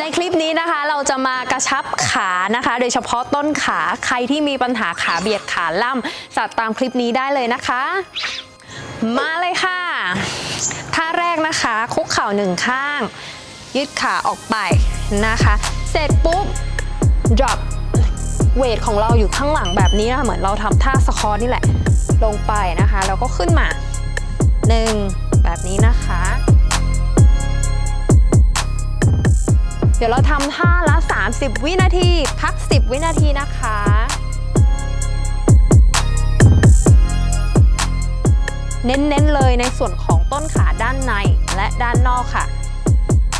ในคลิปนี้นะคะเราจะมากระชับขานะคะ โดยเฉพาะต้นขาใครที่มีปัญหาขาเบียดขาล่ำจัดตามคลิปนี้ได้เลยนะคะ มาเลยค่ะท่าแรกนะคะคุกเข่าหนึ่งข้าง ยืดขาออกไปนะคะ เสร็จปุ๊บ drop เวทของเราอยู่ข้างหลังแบบนี้นะคะเหมือนเราทำท่าสควอตนี่แหละ ลงไปนะคะ แล้วก็ขึ้นมาหนึ่งแบบนี้นะคะ ดี๋ยวเราทำท่าละ 30 วินาที พัก 10 วินาทีนะคะเน้นๆเลยในส่วนของต้นขาด้านในและด้านนอกค่ะ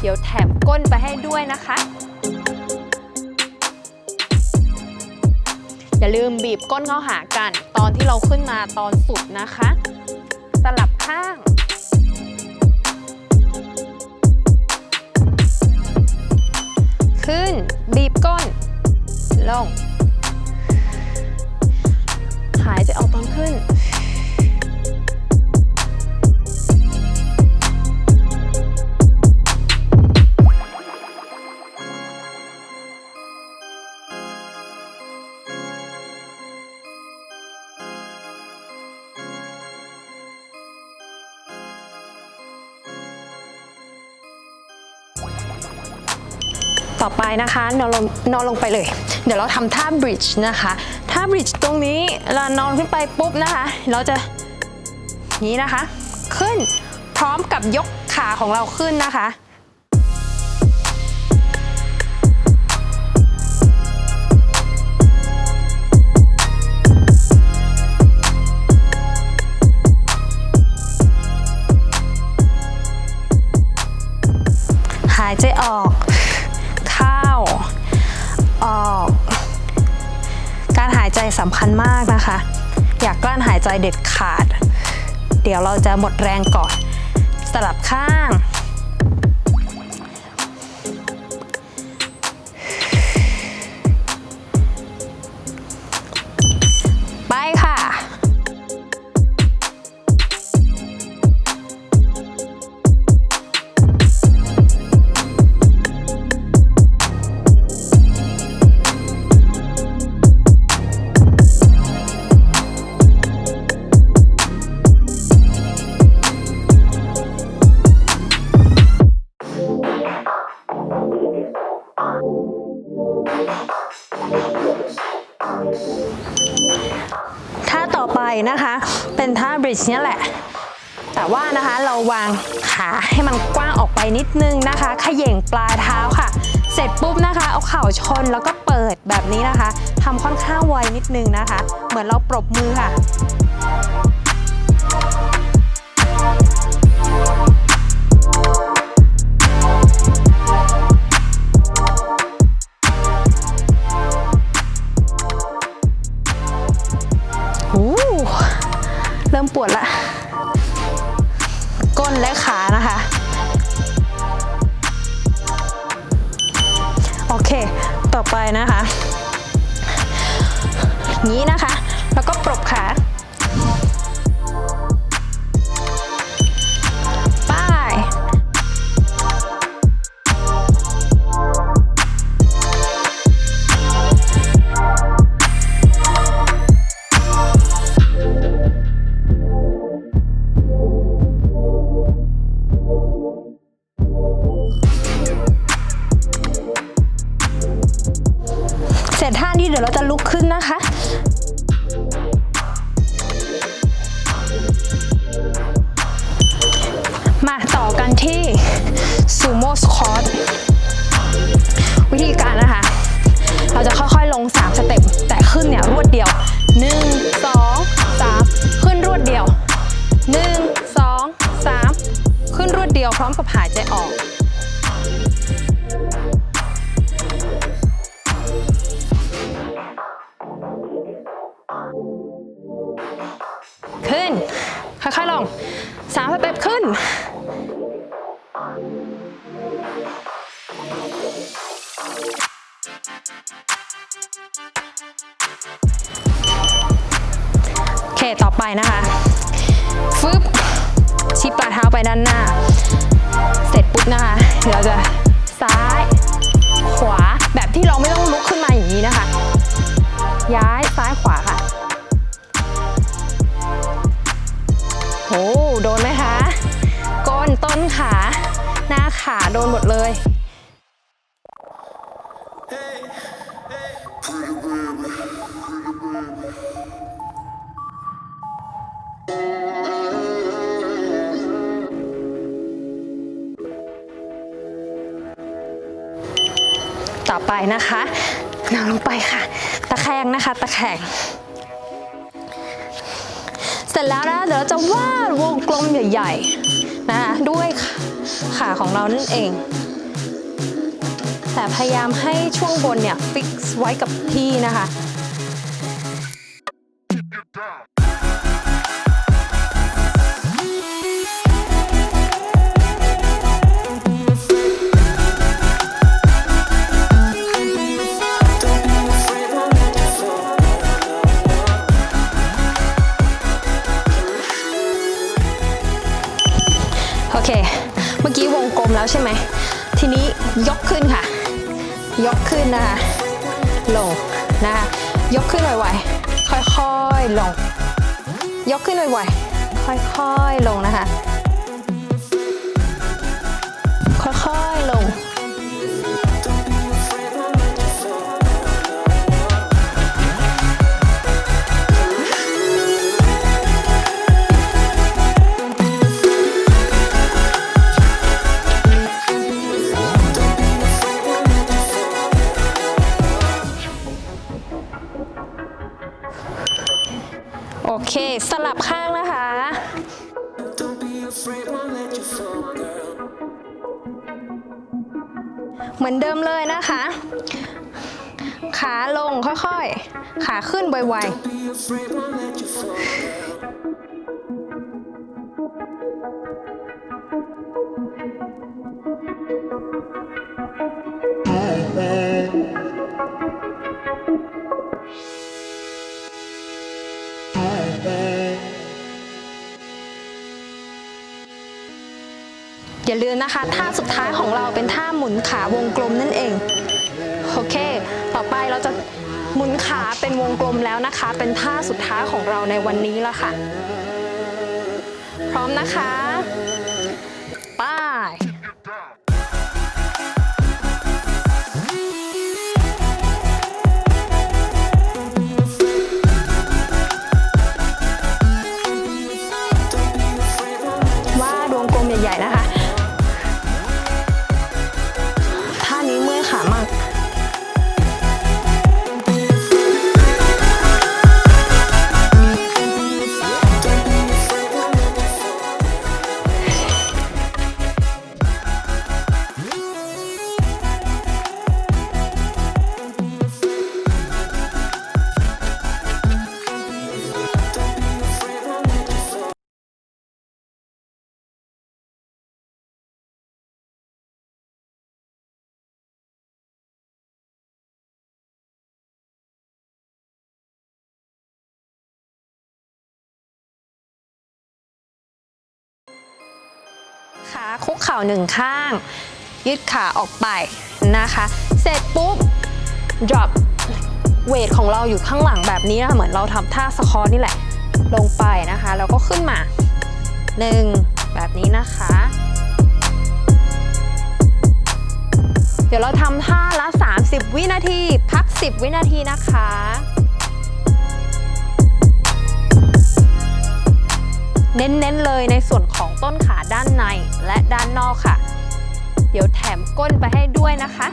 เดี๋ยวแถมก้นไปให้ด้วยนะคะ อย่าลืมบีบก้นเข้าหากัน ตอนที่เราขึ้นมาตอนสุดนะคะ สลับข้าง ขึ้น บีบก้น ลง นะคะนอนลงนอนลงไปเลย เดี๋ยวเราทำท่าบริดจ์นะคะท่าบริดจ์ตรงนี้เรานอนขึ้นไปปุ๊บนะคะ เราจะนี้นะคะ ขึ้นพร้อมกับยกขาของเราขึ้นนะคะหายใจออก สำคัญมากนะคะ อยากกลั้นหายใจเด็ดขาด เดี๋ยวเราจะหมดแรงก่อน สลับข้าง นะคะ เป็นท่าบริดจ์เนี่ยแหละ แต่ว่านะคะเราวางขาให้มันกว้างออกไปนิดนึงนะคะขย่งปลายเท้าค่ะ เสร็จปุ๊บนะคะ เอาเข่าชนแล้วก็เปิดแบบนี้นะคะทำค่อนข้างไวนิดนึงนะคะ เหมือนเราปรบมือค่ะ สต่อไปนะคะฟึบชี้ปลายเท้าไปด้านหน้า เสร็จปุ๊บนะคะเราจะซ้ายขวาแบบที่เราไม่ต้องลุกขึ้นมาอย่างนี้นะคะ ย้ายซ้ายขวาค่ะโอ้โดนไหมคะก้นต้นขา หน้าขาโดนหมดเลย ไปนะคะนอนลงไปค่ะ ตะแคงนะคะ ตะแคงเสร็จแล้วนะเดี๋ยวเราจะวาดวงกลมใหญ่ๆนะคะด้วยขาของเรานั่นเอง แต่พยายามให้ช่วงบนเนี่ยฟิกซ์ไว้กับที่นะคะ ใช่ไหม ทีนี้ยกขึ้นค่ะ ยกขึ้นนะคะลงนะคะยกขึ้นไวๆค่อยๆลง ยกขึ้นไวๆค่อยๆลงนะคะ เหมือนเดิมเลยนะคะ ขาลงค่อยๆ ขาขึ้นไวๆ นะคะท่าสุดท้ายของเราเป็นท่าหมุนขาวงกลมนั่นเองโอเค ต่อไปเราจะหมุนขาเป็นวงกลมแล้วนะคะ เป็นท่าสุดท้ายของเราในวันนี้แล้วค่ะ พร้อมนะคะ คุกเข่าหนึ่งข้าง ยืดขาออกไปนะคะ เสร็จปุ๊บ drop เวทของเราอยู่ข้างหลังแบบนี้นะคะเหมือนเราทำท่าสควอตนี่แหละ ลงไปนะคะ แล้วก็ขึ้นมา1แบบนี้นะคะ เดี๋ยวเราทำท่าละ 30 วินาที พัก 10 วินาทีนะคะ เน้นๆเลยในส่วนของต้นขาด้านในและด้านนอกค่ะ เดี๋ยวแถมก้นไปให้ด้วยนะคะ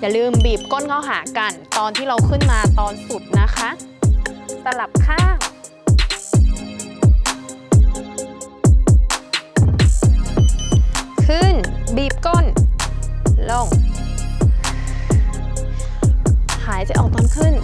อย่าลืมบีบก้นเข้าหากัน ตอนที่เราขึ้นมาตอนสุดนะคะ สลับข้างขึ้น บีบก้น ลง หายใจออกตอนขึ้น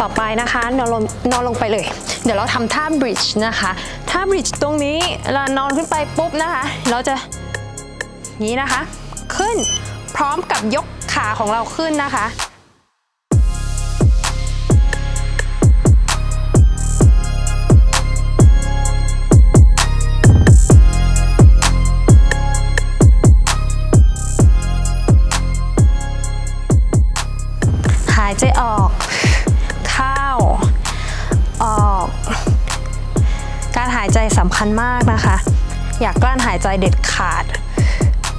ต่อไปนะคะนอนลงนอนลงไปเลย เดี๋ยวเราทำท่าบริดจ์นะคะท่าบริดจ์ตรงนี้เรานอนขึ้นไปปุ๊บนะคะ เราจะนี้นะคะ ขึ้นพร้อมกับยกขาของเราขึ้นนะคะ หายใจสำคัญมากนะคะ อยากกลั้นหายใจเด็ดขาด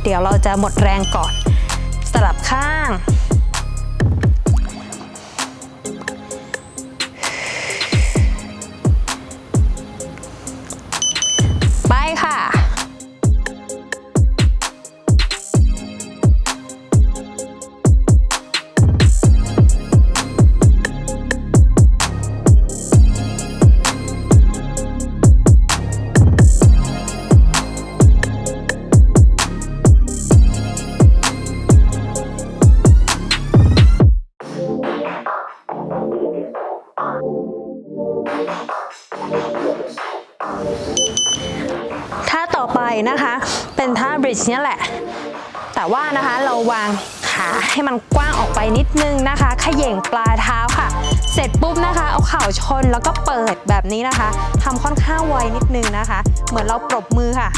เดี๋ยวเราจะหมดแรงก่อน สลับข้าง ท่าต่อไปนะคะ เป็นท่าบริดจ์เนี่ยแหละ แต่ว่านะคะเราวางขาให้มันกว้างออกไปนิดนึงนะคะเขย่งปลายเท้าค่ะ เสร็จปุ๊บนะคะ เอาเข่าชนแล้วก็เปิดแบบนี้นะคะทำค่อนข้างไวนิดนึงนะคะ เหมือนเราปรบมือค่ะ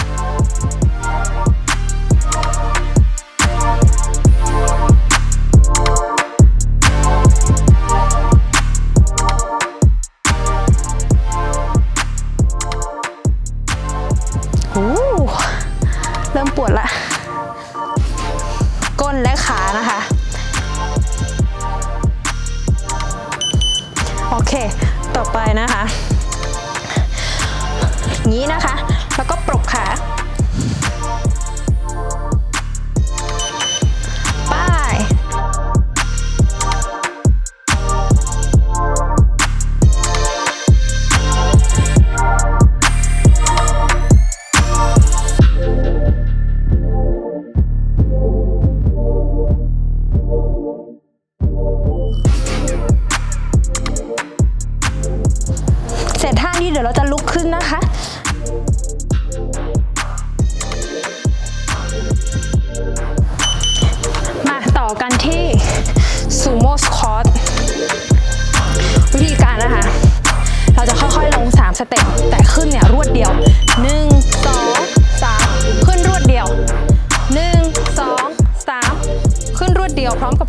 ริ่มปวดละ ก้นและขานะคะ โอเค ต่อไปนะคะงนี้นะคะ แล้วก็ปรบขา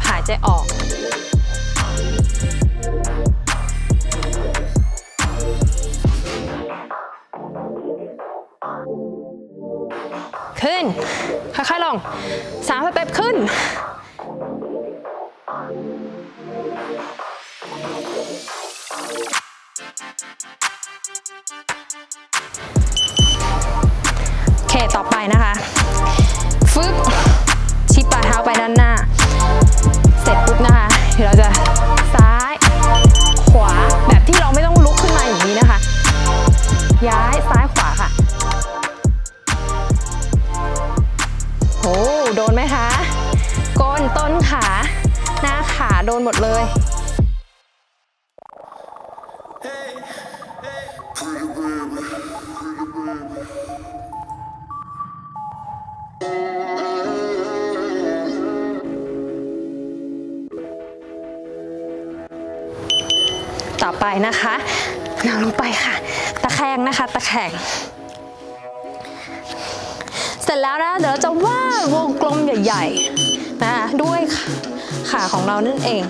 หายใจออก ขึ้น ค่อยๆลงสามสเต็ปขึ้น โอเค ต่อไปนะคะ ฟึบชี้ปลายเท้าไปด้านหน้า ต่อไปนะคะนอนลงไปค่ะ ตะแคงนะคะ ตะแคงเสร็จแล้วนะเดี๋ยวเราจะวาดวงกลมใหญ่ๆนะคะด้วยขาของเรานั่นเอง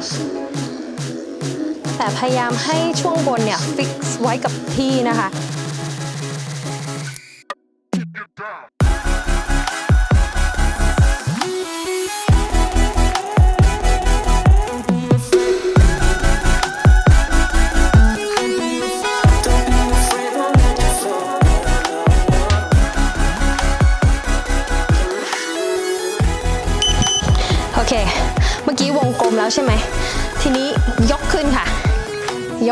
แต่พยายามให้ช่วงบนเนี่ยฟิกซ์ไว้กับที่นะคะ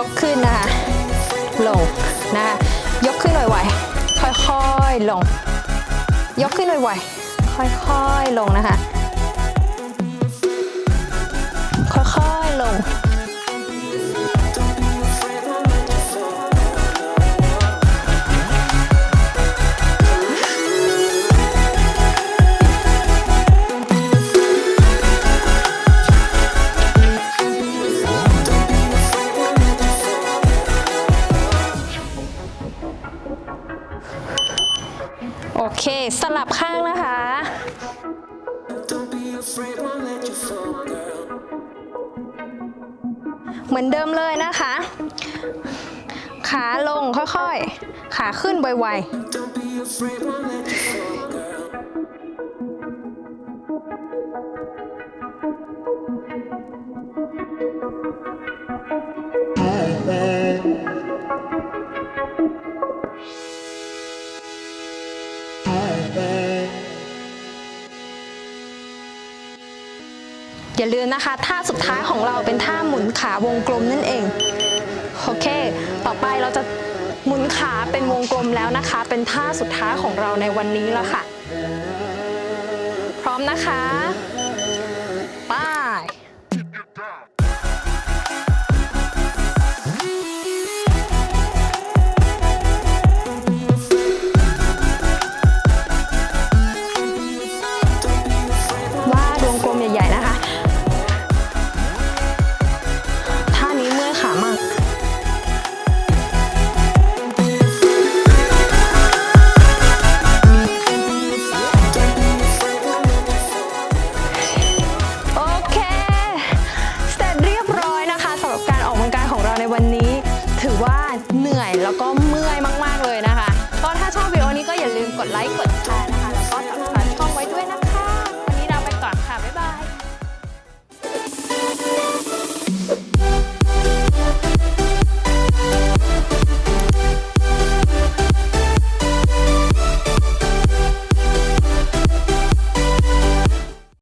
ยกขึ้นนะคะลงนะคะยกขึ้นไวๆค่อยๆลง ยกขึ้นไวๆค่อยๆลงนะคะ ค่อยๆลง ค่อยๆ ขาขึ้นไวๆ อย่าลืมนะคะ ท่าสุดท้ายของเราเป็นท่าหมุนขาวงกลมนั่นเอง โอเค ต่อไปเราจะ หมุนขาเป็นวงกลมแล้วนะคะ เป็นท่าสุดท้ายของเราในวันนี้แล้วค่ะ พร้อมนะคะ